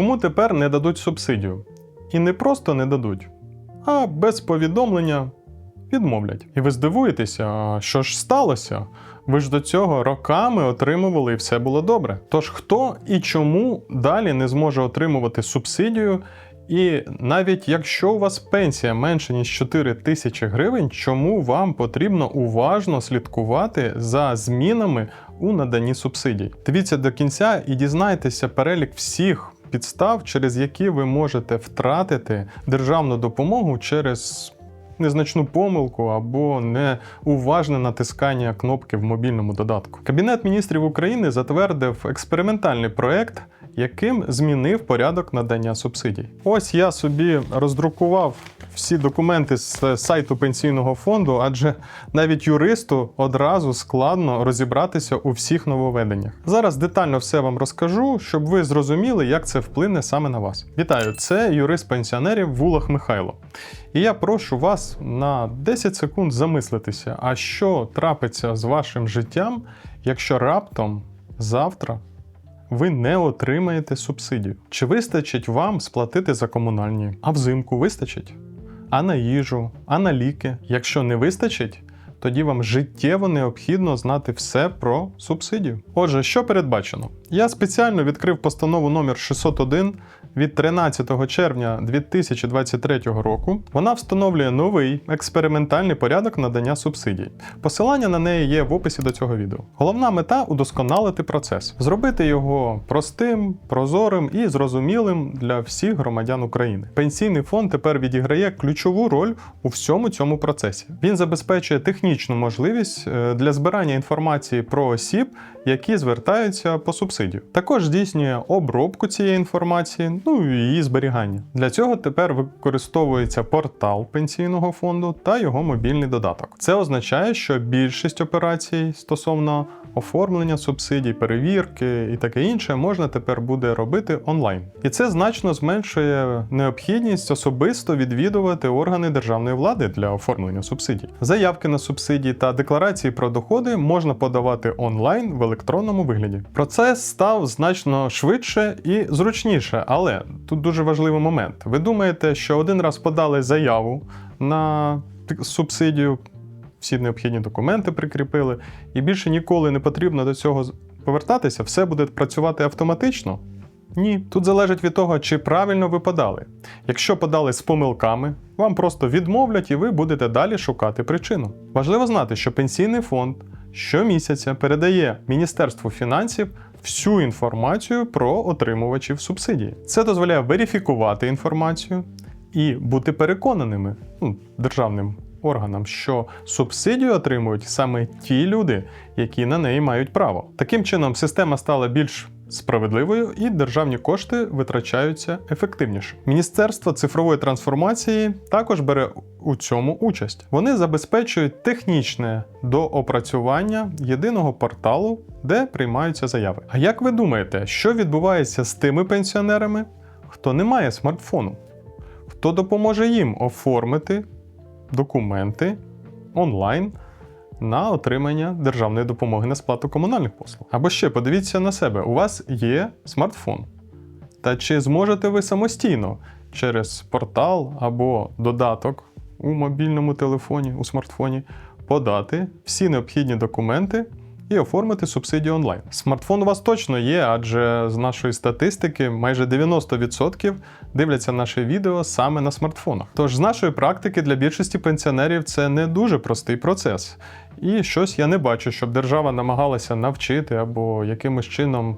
кому тепер не дадуть субсидію. І не просто не дадуть, а без повідомлення відмовлять. І ви здивуєтеся, а що ж сталося? Ви ж до цього роками отримували і все було добре. Тож хто і чому далі не зможе отримувати субсидію? І навіть якщо у вас пенсія менше ніж 4 тисячі гривень, чому вам потрібно уважно слідкувати за змінами у наданні субсидій? Дивіться до кінця і дізнайтеся перелік всіх підстав, через які ви можете втратити державну допомогу через незначну помилку або неуважне натискання кнопки в мобільному додатку. Кабінет міністрів України затвердив експериментальний проект, яким змінив порядок надання субсидій. Ось я собі роздрукував всі документи з сайту пенсійного фонду, адже навіть юристу одразу складно розібратися у всіх нововведеннях. Зараз детально все вам розкажу, щоб ви зрозуміли, як це вплине саме на вас. Вітаю, це юрист пенсіонерів Вулах Михайло. І я прошу вас на 10 секунд замислитися, а що трапиться з вашим життям, якщо раптом завтра ви не отримаєте субсидію. Чи вистачить вам сплатити за комунальні? А взимку вистачить? А на їжу, а на ліки? Якщо не вистачить, тоді вам життєво необхідно знати все про субсидію. Отже, що передбачено? Я спеціально відкрив постанову номер 601 від 13 червня 2023 року. Вона встановлює новий експериментальний порядок надання субсидій. Посилання на неї є в описі до цього відео. Головна мета удосконалити процес, зробити його простим, прозорим і зрозумілим для всіх громадян України. Пенсійний фонд тепер відіграє ключову роль у всьому цьому процесі. Він забезпечує технічну можливість е, для збирання інформації про осіб, які звертаються по субсидію. Також здійснює обробку цієї інформації, ну і її зберігання. Для цього тепер використовується портал пенсійного фонду та його мобільний додаток. Це означає, що більшість операцій стосовно оформлення субсидій, перевірки і таке інше можна тепер буде робити онлайн. І це значно зменшує необхідність особисто відвідувати органи державної влади для оформлення субсидій. Заявки на субсидії та декларації про доходи можна подавати онлайн в електронному вигляді. Процес став значно швидше і зручніше, але тут дуже важливий момент. Ви думаєте, що один раз подали заяву на субсидію, всі необхідні документи прикріпили, і більше ніколи не потрібно до цього повертатися, все буде працювати автоматично? Ні, тут залежить від того, чи правильно ви подали. Якщо подали з помилками, вам просто відмовлять і ви будете далі шукати причину. Важливо знати, що пенсійний фонд щомісяця передає Міністерству фінансів всю інформацію про отримувачів субсидії. Це дозволяє верифікувати інформацію і бути переконаними ну, державним органам, що субсидію отримують саме ті люди, які на неї мають право. Таким чином, система стала більш справедливою і державні кошти витрачаються ефективніше. Міністерство цифрової трансформації також бере у цьому участь. Вони забезпечують технічне доопрацювання єдиного порталу, де приймаються заяви. А як ви думаєте, що відбувається з тими пенсіонерами, хто не має смартфону? Хто допоможе їм оформити документи онлайн на отримання державної допомоги на сплату комунальних послуг. Або ще подивіться на себе: у вас є смартфон. Та чи зможете ви самостійно через портал або додаток у мобільному телефоні, у смартфоні подати всі необхідні документи і оформити субсидію онлайн. Смартфон у вас точно є, адже з нашої статистики майже 90% дивляться наше відео саме на смартфонах. Тож з нашої практики для більшості пенсіонерів це не дуже простий процес. І щось я не бачу, щоб держава намагалася навчити або якимось чином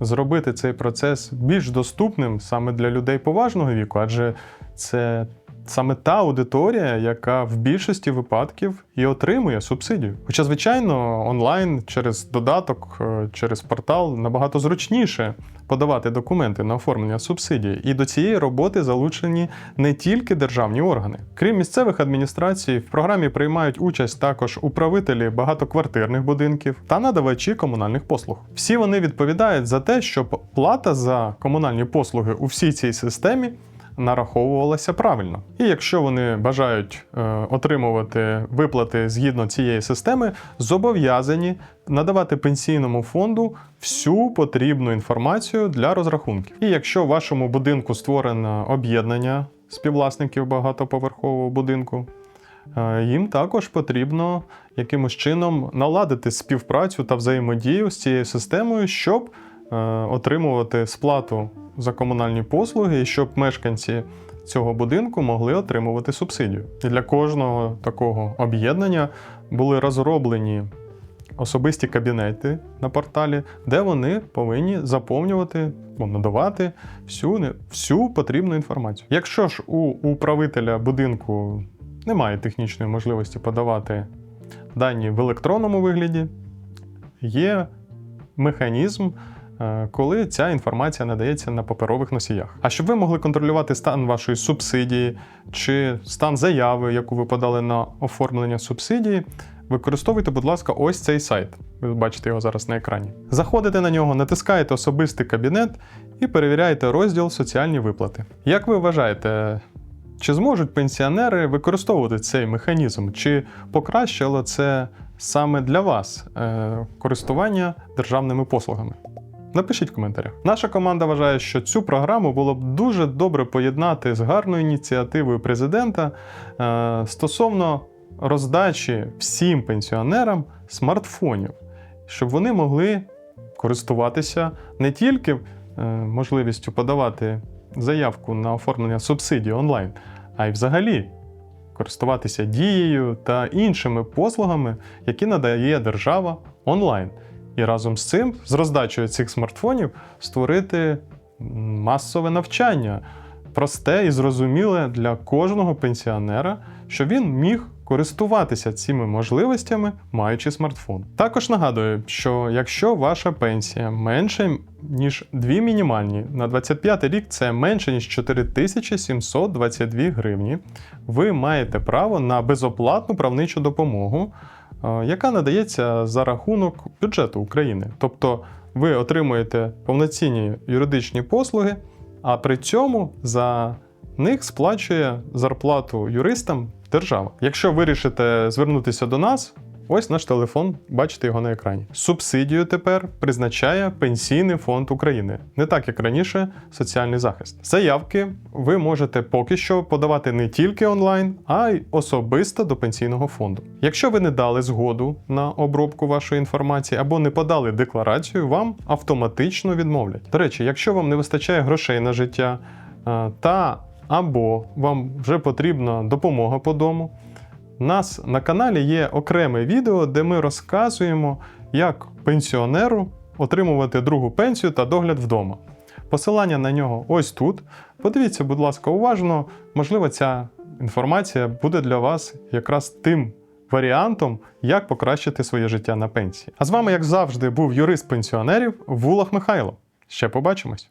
зробити цей процес більш доступним саме для людей поважного віку, адже це саме та аудиторія, яка в більшості випадків і отримує субсидію. Хоча, звичайно, онлайн через додаток, е, через портал набагато зручніше подавати документи на оформлення субсидії, і до цієї роботи залучені не тільки державні органи. Крім місцевих адміністрацій, в програмі приймають участь також управителі багатоквартирних будинків та надавачі комунальних послуг. Всі вони відповідають за те, щоб плата за комунальні послуги у всій цій системі нараховувалася правильно. І якщо вони бажають е, отримувати виплати згідно цієї системи, зобов'язані надавати пенсійному фонду всю потрібну інформацію для розрахунків. І якщо в вашому будинку створено об'єднання співвласників багатоповерхового будинку, е, їм також потрібно якимось чином наладити співпрацю та взаємодію з цією системою, щоб отримувати сплату за комунальні послуги щоб мешканці цього будинку могли отримувати субсидію. І для кожного такого об'єднання були розроблені особисті кабінети на порталі, де вони повинні заповнювати, ну, надавати всю, всю потрібну інформацію. Якщо ж у управителя будинку немає технічної можливості подавати дані в електронному вигляді, є механізм, е, коли ця інформація надається на паперових носіях. А щоб ви могли контролювати стан вашої субсидії чи стан заяви, яку ви подали на оформлення субсидії, використовуйте, будь ласка, ось цей сайт. Ви бачите його зараз на екрані. Заходите на нього, натискаєте особистий кабінет і перевіряєте розділ Соціальні виплати. Як ви вважаєте, чи зможуть пенсіонери використовувати цей механізм? Чи покращило це саме для вас е, користування державними послугами? Напишіть в коментарях. Наша команда вважає, що цю програму було б дуже добре поєднати з гарною ініціативою президента е, стосовно роздачі всім пенсіонерам смартфонів, щоб вони могли користуватися не тільки е, можливістю подавати заявку на оформлення субсидії онлайн, а й взагалі користуватися дією та іншими послугами, які надає держава онлайн. І разом з цим, з роздачею цих смартфонів, створити масове навчання, просте і зрозуміле для кожного пенсіонера, щоб він міг користуватися цими можливостями, маючи смартфон. Також нагадую, що якщо ваша пенсія менше ніж дві мінімальні, на 25 рік це менше ніж 4722 гривні, ви маєте право на безоплатну правничу допомогу, яка надається за рахунок бюджету України. Тобто ви отримуєте повноцінні юридичні послуги, а при цьому за них сплачує зарплату юристам держава. Якщо вирішите звернутися до нас, ось наш телефон, бачите його на екрані. Субсидію тепер призначає Пенсійний фонд України, не так як раніше соціальний захист. Заявки ви можете поки що подавати не тільки онлайн, а й особисто до пенсійного фонду. Якщо ви не дали згоду на обробку вашої інформації або не подали декларацію, вам автоматично відмовлять. До речі, якщо вам не вистачає грошей на життя е, та або вам вже потрібна допомога по дому. У нас на каналі є окреме відео, де ми розказуємо, як пенсіонеру отримувати другу пенсію та догляд вдома. Посилання на нього ось тут. Подивіться, будь ласка, уважно. Можливо, ця інформація буде для вас якраз тим варіантом, як покращити своє життя на пенсії. А з вами, як завжди, був юрист пенсіонерів Вулах Михайло. Ще побачимось!